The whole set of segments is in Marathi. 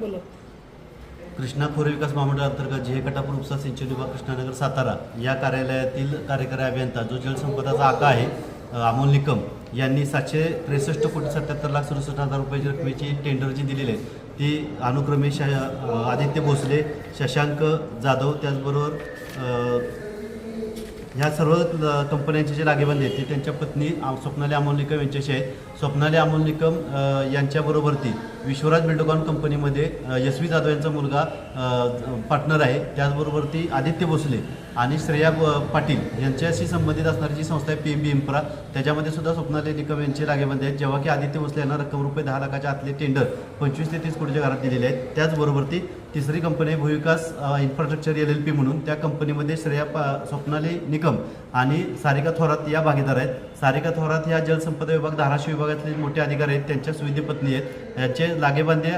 बोला. कृष्णा खोरे विकास महामंडळ अंतर्गत जे कटापूर उपसा सिंचन विभाग कृष्णानगर सातारा या कार्यालयातील कार्यकारी अभियंता जो जलसंपदाचा आका आहे अमोल निकम यांनी सातशे त्रेसष्ट कोटी सत्याहत्तर लाख सदुसष्ट हजार रुपयाची रकमेची टेंडर जी दिलेली आहे ती अनुक्रमे श आदित्य भोसले शशांक जाधव त्याचबरोबर ह्या सर्व कंपन्यांचे जे लागेबंदी आहेत ते त्यांच्या पत्नी स्वप्नाली अमोल निकम यांच्याशी आहेत. स्वप्नाली अमोल निकम यांच्याबरोबर ती विश्वराज बिल्डकॉन कंपनीमध्ये यशवी जाधव यांचा मुलगा पार्टनर आहे. त्याचबरोबर ती आदित्य भोसले आणि श्रेया पाटील यांच्याशी संबंधित असणारी जी संस्था आहे पी एम बी इम्प्रा त्याच्यामध्ये सुद्धा स्वप्नाली निकम यांचे लागेमध्ये आहेत. जेव्हा की आदित्य भोसले यांना रक्कम रुपये दहा लाखाच्या आतले टेंडर पंचवीस ते तीस कोटीच्या घरात दिलेले आहेत. त्याचबरोबर ती तिसरी कंपनी आहे भूविकास इन्फ्रास्ट्रक्चर एल एल पी म्हणून. त्या कंपनीमध्ये श्रेया पा स्वप्नाली निकम आणि सारिका थोरात या भागीदार आहेत. सारिका थोरात ह्या जलसंपदा विभाग धाराशिव विभागातले मोठे अधिकारी आहेत. त्यांच्या सुविधी पत्नी आहेत. याचे लागेबांधे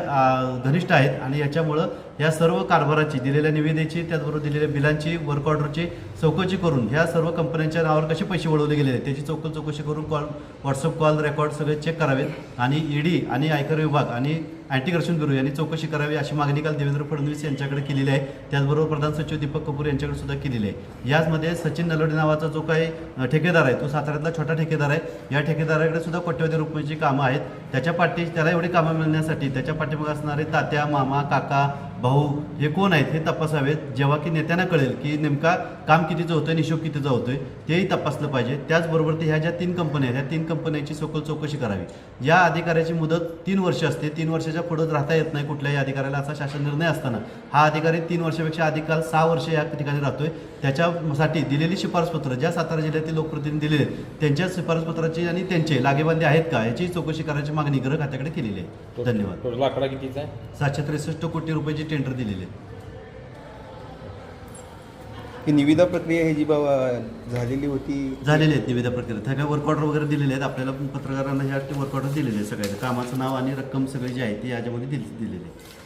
घनिष्ठ आहेत आणि याच्यामुळं या सर्व कारभाराची दिलेल्या निविदेची त्याचबरोबर दिलेल्या बिलांची वर्क ऑर्डरची चौकशी करून ह्या सर्व कंपन्यांच्या नावावर कसे पैसे वळवले गेले आहेत त्याची चौक चौकशी करून कॉल व्हॉट्सअप कॉल रेकॉर्ड सगळे चेक करावेत. आणि ईडी आणि आयकर विभाग आणि अँटीकर्षण ब्युरो यांनी चौकशी करावी अशी मागणी काल देवेंद्र फडणवीस यांच्याकडे केलेली आहे. त्याचबरोबर प्रधान सचिव दीपक कपूर यांच्याकडे सुद्धा केलेली आहे. याचमध्ये सचिन नलोडे नावाचा जो काही ठेकेदार आहे तो साताऱ्यातला छोटा ठेकेदार आहे. या ठेकेदाराकडे सुद्धा कोट्यवधी रुपयाची कामं आहेत. त्याच्या पाठी त्याला एवढी कामं मिळण्यासाठी त्याच्या पाठीमागे असणारे तात्या मामा काका भाऊ हे कोण आहेत हे तपासावेत. जेव्हा की नेत्यांना कळेल की नेमका काम कितीचं होतंय निशोब कितीचा होतोय तेही तपासलं पाहिजे. त्याचबरोबर ते ह्या ज्या तीन कंपन्या आहेत ह्या तीन कंपन्यांची सखोल चौकशी करावी. या अधिकाऱ्याची मुदत तीन वर्ष असते. तीन वर्षाच्या पुढे राहता येत नाही कुठल्याही अधिकाऱ्याला असा शासन निर्णय असताना. हा अधिकारी तीन वर्षापेक्षा अधिक काल सहा वर्ष या ठिकाणी राहतोय. त्याच्यासाठी दिलेली शिफारसपत्र ज्या सातारा जिल्ह्यातील लोकप्रतिनिधी दिलेले आहेत, त्यांच्या शिफारसपत्राची आणि त्यांचे लागेबांधे आहेत का याची चौकशी करायची मागणी गृह खात्याकडे केलेली आहे. धन्यवाद. टोटल आकडा कितीचा सातशे त्रेसष्ट कोटी रुपयाची टेंडर दिलेली आहे ही निविदा प्रक्रिया ही जी बाबा झालेली होती झालेले आहेत निविदा प्रक्रिया. त्या काय वर्क ऑर्डर वगैरे दिलेले आहेत. आपल्याला पण पत्रकारांना ह्या वर्क ऑर्डर दिलेले आहेत सगळ्या कामाचं नाव आणि रक्कम सगळी जी आहे ती याच्यामध्ये दिली दिलेली आहे.